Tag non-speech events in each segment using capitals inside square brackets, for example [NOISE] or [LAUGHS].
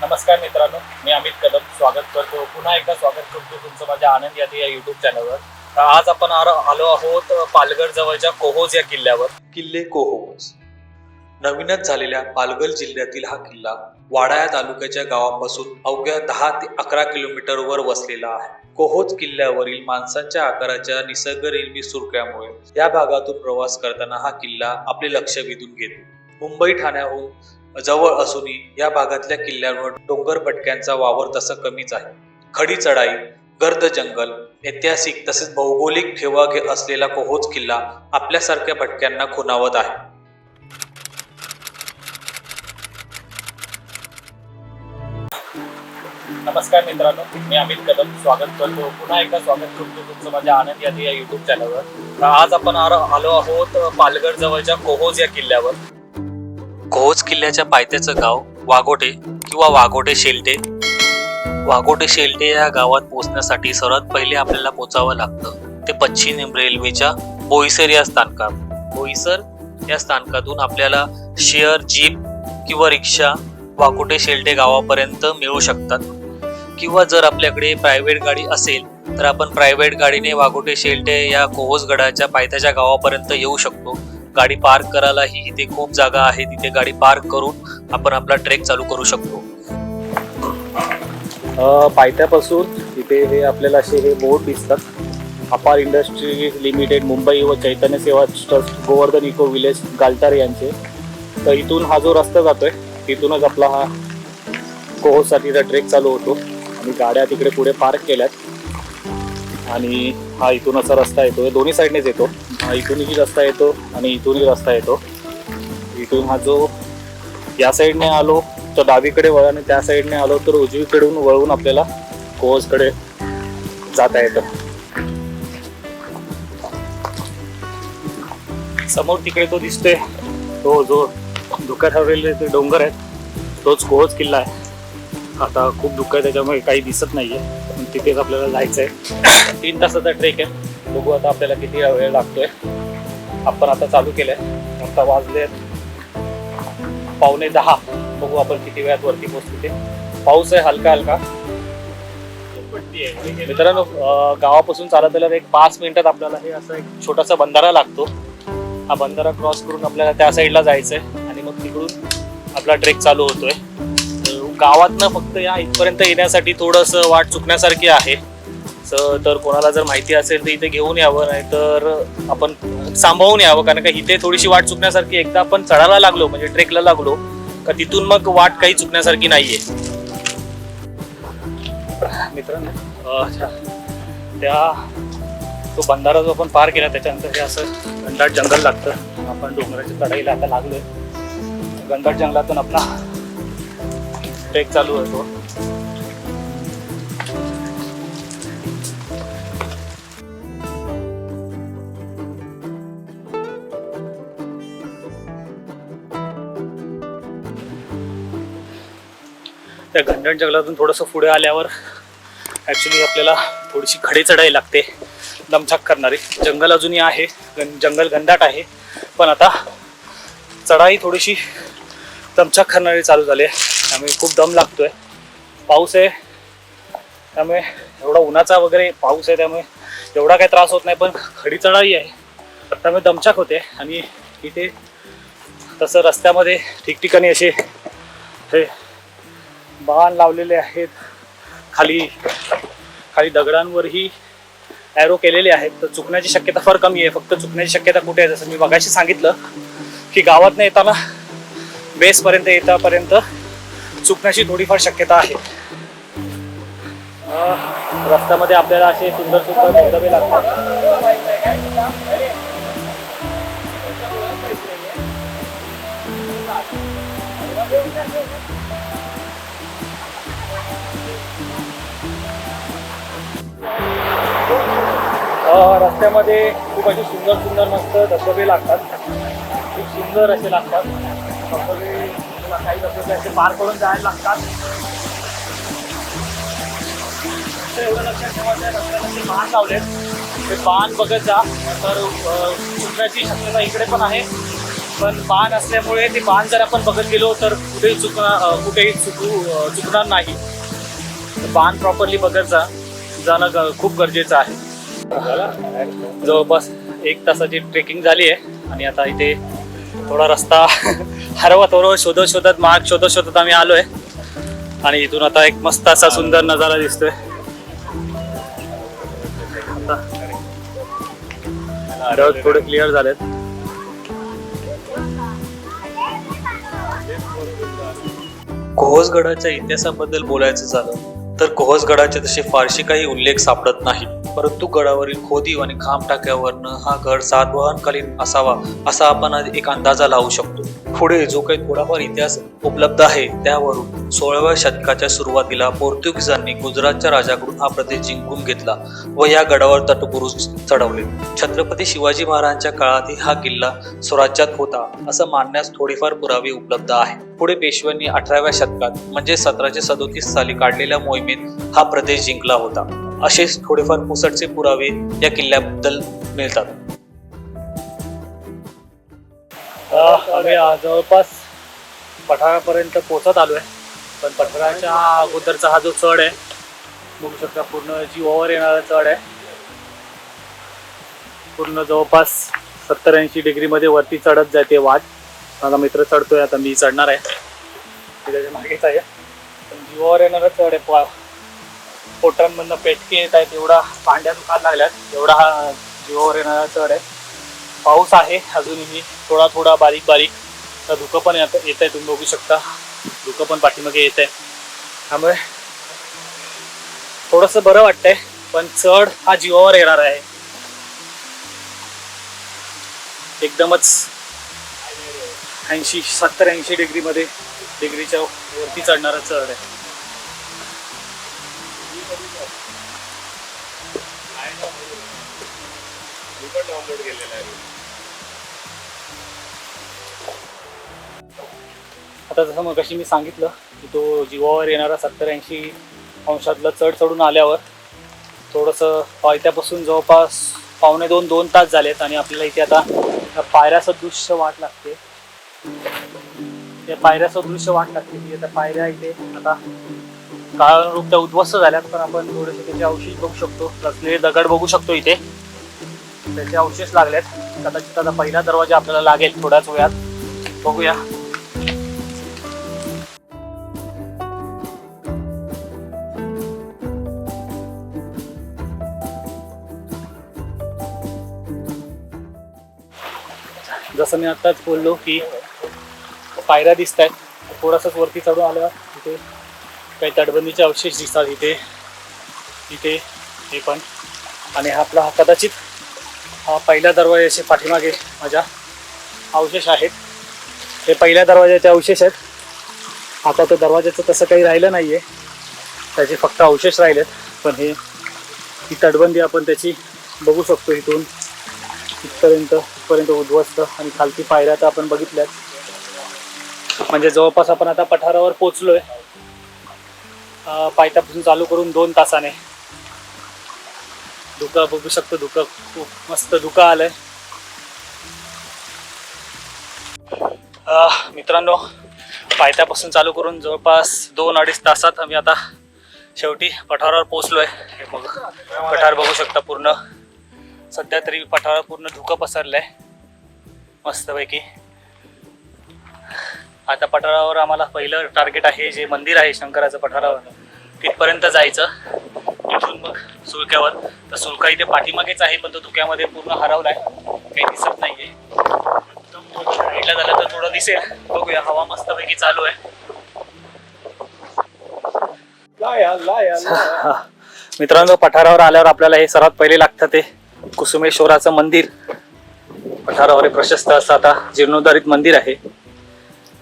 नमस्कार मित्रांनो मी अमित कदम स्वागत करतो. पुन्हा एकदा स्वागत करतो तुमचं माझ्या आनंद यादी या युट्यूब चॅनलवर तर आज आपण आलो आहोत पालघर जवळच्या कोहोज या किल्ल्यावर. किल्ले कोहोज. नवीनच झालेल्या पालघर जिल्ह्यातील हा किल्ला वाडा या तालुक्याच्या गावापासून अवघ्या दहा ते अकरा किलोमीटरवर वसलेला आहे. कोहोज किल्ल्यावरील माणसांच्या आकाराच्या निसर्गरम्य सुरक्यामुळे या भागातून प्रवास करताना हा किल्ला आपले लक्ष वेधून घेतो. मुंबई ठाण्याहून जवळ असूनही या भागातल्या किल्ल्यांवर डोंगर पटक्यांचा वावर तसा कमीच आहे. खडी चढाई गर्द जंगल ऐतिहासिक तसेच भौगोलिक ठेवा घे असलेला कोहोज किल्ला आपल्यासारख्या भटक्यांना खुणावत आहे. नमस्कार मित्रांनो मी अमित कदम. स्वागत करतो. पुन्हा एकदा स्वागत करतो तुमचं माझ्या आनंद यादी या युट्यूब चॅनलवर आज आपण आलो आहोत पालघर जवळच्या कोहोज या किल्ल्यावर. घोज किल्ल्याच्या पायथ्याचं गाव वाघोटे किंवा वाघोटे शेलटे? वाघोटे शेलटे या गावात पोहोचण्यासाठी सर्वात पहिले आपल्याला पोचावं लागतं ते पश्चिम रेल्वेच्या बोईसर या स्थानकात. बोईसर या स्थानकातून आपल्याला शेअर जीप किंवा रिक्षा वाघोटे शेलटे गावापर्यंत मिळू शकतात. किंवा जर आपल्याकडे प्रायव्हेट गाडी असेल तर आपण प्रायव्हेट गाडीने वाघोटे शेलटे या कोहोसगडाच्या पायथ्याच्या गावापर्यंत येऊ शकतो. गाडी पार्क करायलाही इथे खूप जागा आहे. तिथे गाडी पार्क करून आपण आपला ट्रेक चालू करू शकतो. पायथ्यापासून इथे हे आपल्याला असे हे बोर्ड दिसतात. अपार इंडस्ट्री लिमिटेड मुंबई व Chaitanya Seva trust Govardhan eco village Galtare यांचे. तर इथून हा जो रस्ता जातोय तिथूनच आपला हा कोहोसाठीचा ट्रेक चालू होतो. आणि गाड्या तिकडे पुढे पार्क केल्यात. आणि हा इथून असा रस्ता येतो हे दोन्ही साईडनेच येतो. इथूनही रस्ता येतो आणि इथूनही रस्ता येतो. इथून हा जो या साईडने आलो तर डावीकडे वळ आणि त्या साईडने आलो तर उजवीकडून वळून आपल्याला कोहोजकडे जाता येतं. समोर तिकडे तो दिसतोय तो जो धुक्यात हरवलेले ते डोंगर आहेत तोच कोहज किल्ला आहे. आता खूप धुकं आहे त्याच्यामुळे काही दिसत नाहीये पण तिथेच आपल्याला जायचं आहे तीन तासाचा ट्रेक आहे. बघू आता आपल्याला किती वेळ लागतोय. आपण आता चालू केलंय. आता वाजले पावणे दहा. बघू आपण किती वेळात वरती पोहोचतो ते. पाऊस आहे हलका हलका. मित्रांनो गावापासून चालत आल्यावर एक पाच मिनिटात आपल्याला हे असं एक छोटासा बंधारा लागतो. हा बंधारा क्रॉस करून आपल्याला त्या साईडला जायचंय. आणि मग तिकडून आपला ट्रेक चालू होतोय. गावातनं फक्त या इथपर्यंत येण्यासाठी थोडंसं वाट चुकण्यासारखी आहे. तर कोणाला जर माहिती असेल तर इथे घेऊन यावं नाही तर आपण सांभाळून यावं. कारण का इथे थोडीशी वाट चुकण्यासारखी एकदा आपण चढायला लागलो म्हणजे ट्रेकला लागलो का तिथून मग वाट काही चुकण्यासारखी नाहीये. मित्रांनो त्या तो बंधारा जो आपण पार केला त्याच्यानंतर हे असं घनदाट जंगल लागतं. आपण डोंगराच्या चढाईला आता लागलोय. घनदाट जंगलातून आपला ट्रेक चालू होतो. त्या घंडण जंगलातून थोडंसं पुढे आल्यावर ॲक्च्युली आपल्याला थोडीशी खडे चढाई लागते दमछाक करणारी. जंगल अजूनही आहे गं जंगल घनदाट आहे पण आता चढाई थोडीशी दमछाक करणारी चालू झाली आहे. त्यामुळे खूप दम लागतोय. पाऊस आहे त्यामुळे एवढा उन्हाचा वगैरे पाऊस आहे त्यामुळे एवढा काही त्रास होत नाही पण खडी चढाई आहे. त्यामुळे दमछाक होते आणि इथे तसं रस्त्यामध्ये ठिकठिकाणी असे हे बाण लावलेले आहेत. खाली खाली दगडांवरही ॲरो केलेले आहेत. तर चुकण्याची शक्यता फार कमी आहे. फक्त चुकण्याची शक्यता कुठे आहे? जसं मी बघायशी सांगितलं की गावातनं येताना बेसपर्यंत येतापर्यंत चुकण्याची थोडीफार शक्यता आहे. रस्त्यामध्ये आपल्याला असे सुंदर सुंदर धबधबे लागतात. रस्त्यामध्ये खूप असे सुंदर सुंदर मस्त धबधबे लागतात. खूप सुंदर असे लागतात. धबधबे तुला काही धबधबे असे पार करून जायला लागतात. एवढं लक्षात ठेवायचं आहे, रस्त्याला बाण लावलेत. ते बाण बघत जा. तर चुकण्याची शक्यता इकडे पण आहे. पण बाण असल्यामुळे ते बाण जर आपण बघत गेलो तर कुठेही चुकणार कुठेही चुकू चुकणार नाही. बाण प्रॉपरली बघत जा. जाणं ग- खूप गरजेचं आहे. जवळपास एक तासाची ट्रेकिंग झाली आहे. आणि आता इथे थोडा रस्ता [LAUGHS] हरवत हरवत शोधत शोधत मार्ग शोधत शोधत आम्ही आलोय. आणि इथून आता एक मस्त असा सुंदर नजारा दिसतोय. हरवत थोडे क्लिअर झालेत. कोहसगडाच्या इतिहासाबद्दल बोलायचं झालं तर कोहसगडाचे तसे फारसे काही उल्लेख सापडत नाहीत. परंतु गडावरील खोदीव आणि खांब टाक्यावरनं हा गड सातवाहनकालीन असावा असा आपण एक अंदाजा लावू शकतो. पुढे जो काही थोडाफार इतिहास उपलब्ध आहे त्यावरून सोळाव्या शतकाच्या सुरुवातीला पोर्तुगीजांनी गुजरातच्या राजाकडून हा प्रदेश जिंकून घेतला व या गडावर तटपुरुष चढवले. छत्रपती शिवाजी महाराजांच्या काळातही हा किल्ला स्वराज्यात होता असं मानण्यास थोडीफार पुरावे उपलब्ध आहे पुढे पेशव्यांनी अठराव्या शतकात म्हणजे सतराशे सदोतीस साली काढलेल्या मोहिमेत हा प्रदेश जिंकला होता. असेच थोडेफार पुसटचे पुरावे या किल्ल्याबद्दल मिळतात. आम्ही जवळपास पठारापर्यंत पोहोचत आलोय. पण पठाराच्या अगोदरचा हा जो चढ आहे बघू शकता पूर्ण जीवावर येणारा चढ आहे पूर्ण जवळपास सत्तर ऐंशी डिग्रीमध्ये वरती चढत जाते वाट. माझा मित्र चढतोय आता मी चढणार आहे. त्याच्या मागेच आहे. पण जीवावर येणारा चढ आहे पोटांमधनं पेटके येत आहेत एवढा पांड्या दुखायला लागल्यात एवढा हा जीवावर येणारा चढ आहे. पाऊस आहे अजूनही थोडा थोडा बारीक बारीक. तर धुकं पण येत येत आहे तुम्ही बघू शकता. धुकं पण पाठीमागे येत आहे. त्यामुळे थोडंसं बरं वाटतंय पण चढ हा जीवावर येणार आहे. एकदमच ऐंशी सत्तर ऐंशी डिग्रीमध्ये डिग्रीच्या वरती चढणारा चढ आहे. आता जसं मग कशी मी सांगितलं की तो जीवावर येणारा सत्तर ऐंशी अंशातलं चढ चढून आल्यावर थोडंसं पायथ्यापासून जवळपास पावणे दोन दोन तास झालेत आणि आपल्याला इथे आता पायऱ्या सदृश्य वाट लागते. त्या पायऱ्या सदृश्य वाट लागते की त्या पायऱ्या इथे आता काळानुरूप त्या उद्ध्वस्त झाल्यात पण आपण थोडेसे त्याचे अवशेष बघू शकतो. रचलेले दगड बघू शकतो इथे. त्याचे अवशेष लागलेत. कदाचित आता पहिला दरवाजा आपल्याला लागेल थोड्याच वेळात. बघूया. जसं मी आत्ताच बोललो की पायऱ्या दिसत आहेत थोडासाच वरती चढून आल्यावर तिथे काही तटबंदीचे अवशेष दिसतात इथे. इथे हे पण. आणि हा आपला हा कदाचित हा पहिल्या दरवाजाचे पाठीमागे माझ्या अवशेष आहेत. हे पहिल्या दरवाजाचे अवशेष आहेत. आता तो दरवाजाचं तसं काही राहिलं नाही आहे त्याचे फक्त अवशेष राहिलेत. पण हे ही तटबंदी आपण त्याची बघू शकतो इथून. इथपर्यंत इथपर्यंत उद्ध्वस्त आणि खालती पायऱ्या तर आपण बघितल्यात. म्हणजे जवळपास आपण आता पठारावर पोचलो आहे पायथ्यापासून चालू करून दोन तासाने. धुकं बघू शकतो धुकं खूप मस्त धुकं आलंय. मित्रांनो पायथ्यापासून चालू करून जवळपास दोन अडीच तासात आम्ही आता शेवटी पठारावर पोचलोय हे बघ पठार बघू शकता पूर्ण. सध्या तरी पठारावर पूर्ण धुकं पसरलंय. मस्तपैकी. आता पठारावर आम्हाला पहिलं टार्गेट आहे जे मंदिर आहे शंकराचं पठारावर. तिथपर्यंत जायचं. तिथून मग सुळक्यावर. तर सुळका इथे पाठीमागेच आहे पण तो धुक्यामध्ये पूर्ण हरवलाय. काही दिसत नाहीये. साईडला झालं तर थोडं दिसेल. बघूया हवा मस्तपैकी चालू आहे. [LAUGHS] मित्रांनो पठारावर आल्यावर आपल्याला हे सर्वात पहिले लागतं ते कुसुमेश्वराचं मंदिर. पठारावर हे प्रशस्त असं आता. जीर्णोद्धारित मंदिर आहे.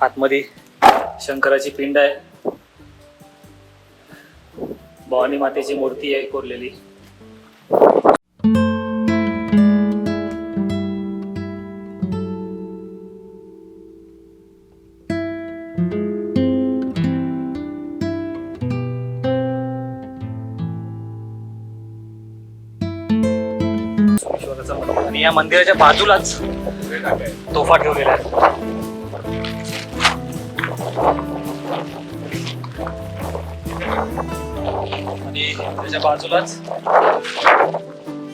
आतमध्ये शंकराची पिंड आहे. भवानी मातेची मूर्ती आहे कोरलेली. आणि या मंदिराच्या बाजूलाच तोफा ठेवलेला आहे. आणि त्याच्या बाजूलाच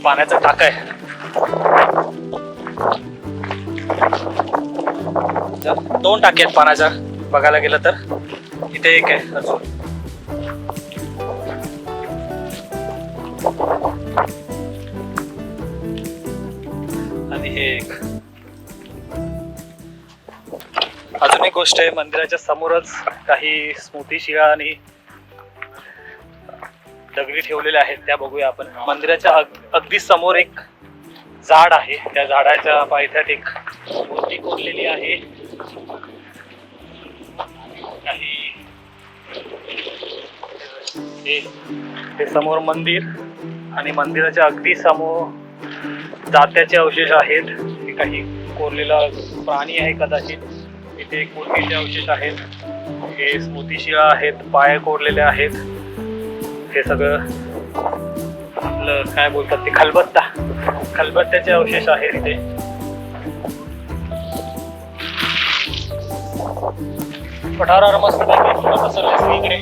पाण्याचा टाका आहे. दोन टाके आहेत पाण्याच्या बघायला गेलं तर. इथे एक आहे अजून. आणि हे एक. अजून एक गोष्ट आहे मंदिराच्या समोरच काही स्मृती शिळा आणि दगडी ठेवलेल्या आहेत त्या बघूया आपण. मंदिराच्या अग- अगदी समोर एक झाड आहे. त्या झाडाच्या पायथ्यात एक मूर्ती कोरलेली आहे. काही हे समोर मंदिर आणि मंदिराच्या अगदी समोर जात्याचे अवशेष आहेत. हे काही कोरलेला प्राणी आहे कदाचित. इथे एक मूर्तीचे अवशेष आहेत. हे स्मृतिशिळा आहेत पाय कोरलेले आहेत. हे सगळं आपलं काय बोलतात ते खलबत्ता. खलबत्त्याचे अवशेष आहेत इथे. पठारावर मस्त पसरले इकडे.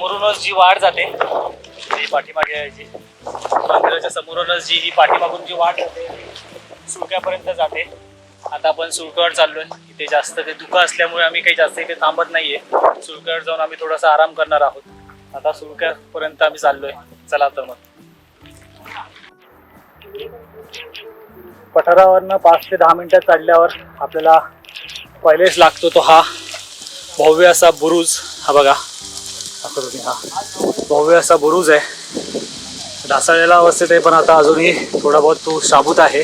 समोरूनच जी वाढ जाते जी पाठीमागे यायची. जी मंदिराच्या समोरूनच जी ही पाठीमागून जी वाट जाते सुळक्यापर्यंत जाते. आता आपण सुळक्यावर आहे इथे जास्त ते धुकं असल्यामुळे आम्ही काही जास्त इथे थांबत नाही आहे सुळक्यावर जाऊन आम्ही थोडासा आराम करणार आहोत. आता सुळक्यापर्यंत आम्ही चाललोय. चला तर मग. पठारावरनं पाच ते दहा मिनिटं चढल्यावर आपल्याला पहिलेच लागतो तो हा भव्य असा बुरुज. हा बघा. हा. भव्य असा बुरुज आहे. ढासळलेला अवस्थेत आहे पण आता अजूनही थोडा बहुत तो शाबूत आहे.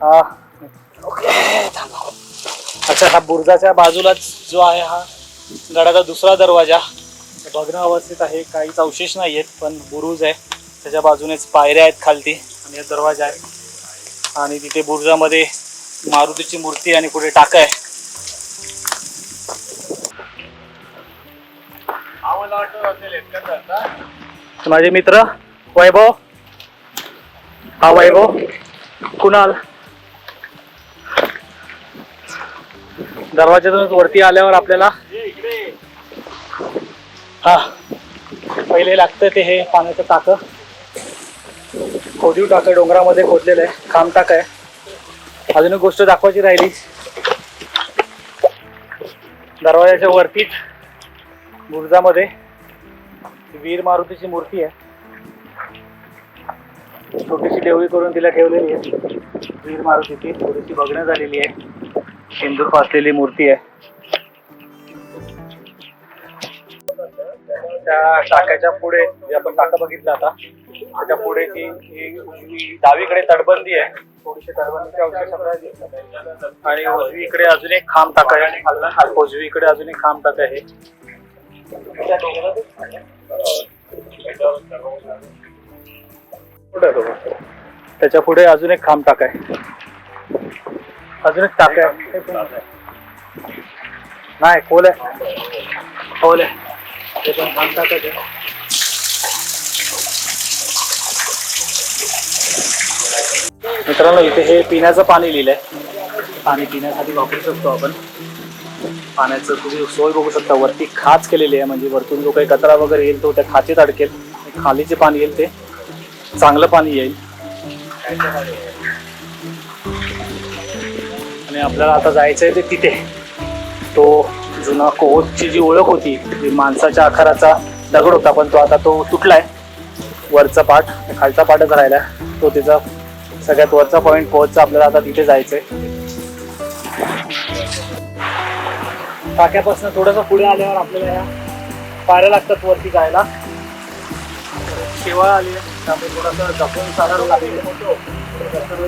हा. अच्छा हा बुरुजाच्या बाजूलाच जो आहे हा गडाचा दुसरा दरवाजा. भग्न अवस्थेत आहे काहीच अवशेष नाही आहेत पण बुरुज आहे. त्याच्या बाजूनेच पायऱ्या आहेत खालती आणि दरवाजा आहे. आणि तिथे बुरुजामध्ये मारुतीची मूर्ती आणि पुढे टाका आहे. माझे मित्र वैभव. हा वैभव. कुणाल. दरवाज्यातूनच वरती आल्यावर आपल्याला हा पहिले लागतं ते हे पाण्याचं टाकं. खोदीव टाकं डोंगरामध्ये खोदलेलं आहे खांब टाक आहे अजून एक गोष्ट दाखवायची राहिली. दरवाजाच्या वरतीच बुरुजामध्ये वीर मारुतीची मूर्ती आहे. छोटीशी देवळी करून तिला ठेवलेली आहे. वीर मारुतीची थोडीशी भग्न झालेली आहे. सिंदूर फासलेली मूर्ती आहे. त्या टाक्याच्या पुढे जे आपण टाका बघितला आता त्याच्या पुढे ती उजवी डावीकडे तटबंदी आहे. थोडीशी तटबंदीचे अवशेष आणि उजवीकडे अजून एक खांब टाका आहे. उजवीकडे अजून एक खांब टाका आहे. त्याच्या पुढे अजून एक खांब टाका आहे. अजून एक टाका आहे. नाही खोल आहे. खोल आहे. ते मित्रांनो इथे हे पिण्याचं पाणी लिहिलंय. पाणी पिण्यासाठी वापरू शकतो आपण. पाण्याचं तुम्ही सोय बघू शकता वरती खाच केलेली आहे. म्हणजे वरतून जो काही कचरा वगैरे येईल तो त्या खाचीत अडकेल. खाली जे पाणी येईल ते. चांगलं पाणी येईल. आणि आपल्याला आता जायचं आहे ते तिथे. तो जुना कोहोतची जी ओळख होती जी माणसाच्या आकाराचा दगड होता पण तो आता तो तुटलाय वरचा पाठ खालचा पाठच राहिला. तो तिचा सगळ्यात वरचा पॉईंट पोहोचचा आपल्याला आता तिथे जायचंय. टाक्यापासून थोडंसं पुढे आल्यावर आपल्याला या पायऱ्या लागतात वरती जायला. शेवाळ आली. त्यामुळे थोडंसं जपून चालायला लागेल.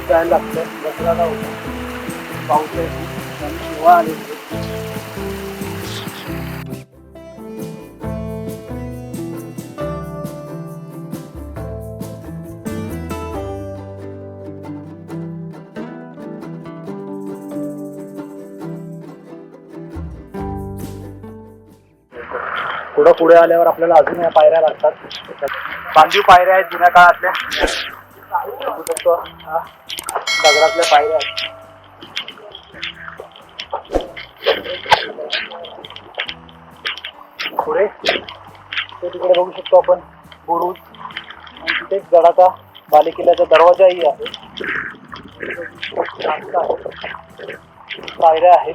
जायला लागतं दसऱ्याला होतं पाऊस शेवाळ आली. थोडं पुढे आल्यावर आपल्याला अजून या पायऱ्या लागतात. बांधीव पायऱ्या आहेत जुन्या काळातल्या. बघू शकतो दगडातल्या पायऱ्या आहेत. पुढे. ते तिकडे बघू शकतो आपण. बुरुज. आणि तिथेच गडाचा बालेकिल्ल्याचा दरवाजाही आहे. पायऱ्या आहेत.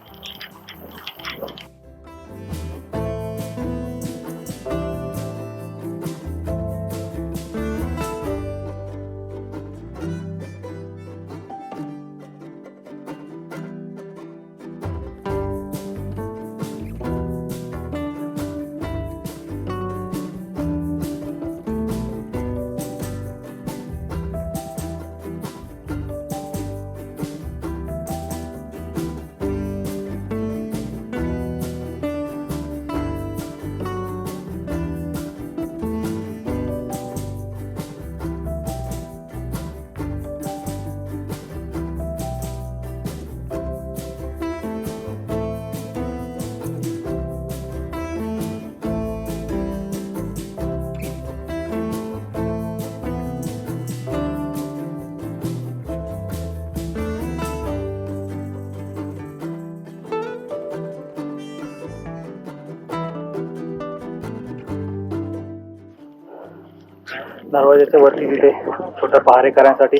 दरवाजाच्या वरती तिथे छोट्या पहारेकऱ्यांसाठी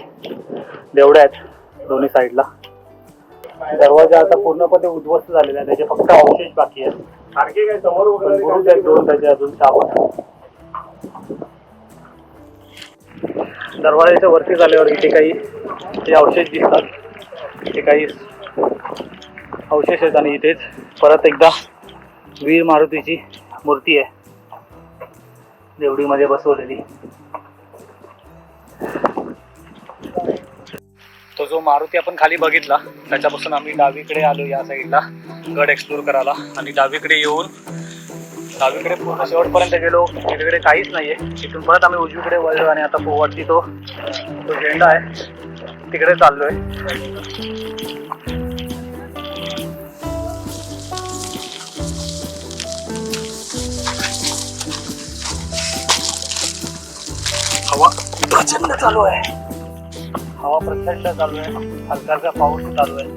देवड्या आहेत दोन्ही साईडला. दरवाजा आता पूर्णपणे उद्ध्वस्त झालेला आहे. त्याचे फक्त अवशेष बाकी आहेत. आणखी समोर वगैरे दोन त्याचे अजून सावध दरवाजाच्या वरती झाल्यावर इथे काही ते अवशेष दिसतात इथे काही अवशेष आहेत आणि इथेच परत एकदा वीर मारुतीची मूर्ती आहे. देवडीमध्ये बसवलेली. तो जो मारुती आपण खाली बघितला त्याच्यापासून आम्ही डावीकडे आलो या साईडला गड एक्सप्लोर करायला. आणि डावीकडे येऊन डावीकडे पूर्ण शेवटपर्यंत गेलो. तिकडे काहीच नाहीये. तिथून परत आम्ही उजवीकडे वळलो आणि आता वरती तो तो झेंडा आहे. तिकडे चाललोय. हवा प्रचंड चालू आहे. हवा प्रचंड चालू आहे. हलका पाऊस चालू आहे.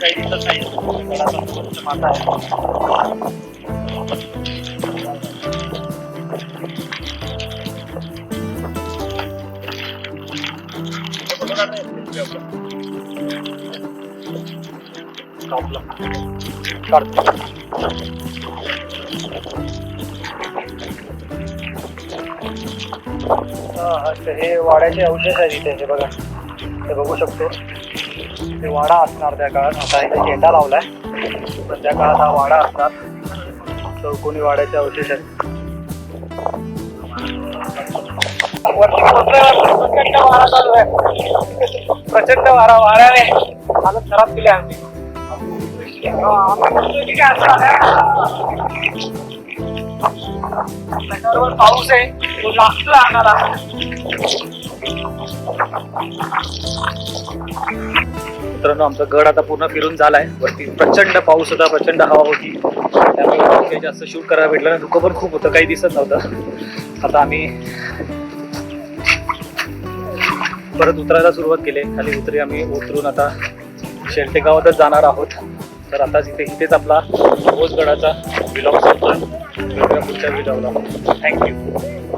काही दिसत नाही पूर्ण आहे. हे वाड्याचे अवशेष आहेत इथे हे बघा. ते बघू शकतो. ते वाडा असणार त्या काळात. आता इथे झेंडा लावलाय. पण त्या काळात हा वाडा असणार. चौकोनी वाड्याचे अवशेष आहेत? पोहोचल्यावर प्रचंड वारा चालू आहे. प्रचंड वारा वाऱ्याने हालत खराब केली आमची आम्ही. आहे? पाऊस आहे तो लागतो आम्हाला. मित्रांनो आमचा गड आता पूर्ण फिरून झालाय. वरती प्रचंड पाऊस होता प्रचंड हवा होती. त्यामुळे काही जास्त शूट करायला भेटलं नाही. धुकं पण खूप होतं काही दिसत नव्हतं. आता आम्ही परत उतरायला सुरुवात केली. खाली उतरी आम्ही. उतरून आता शेलटे गावातच जाणार आहोत. तर आता इथे इथेच आपला भोजगडाचा विलॉग संपला पुढच्या विलॉगला थँक्यू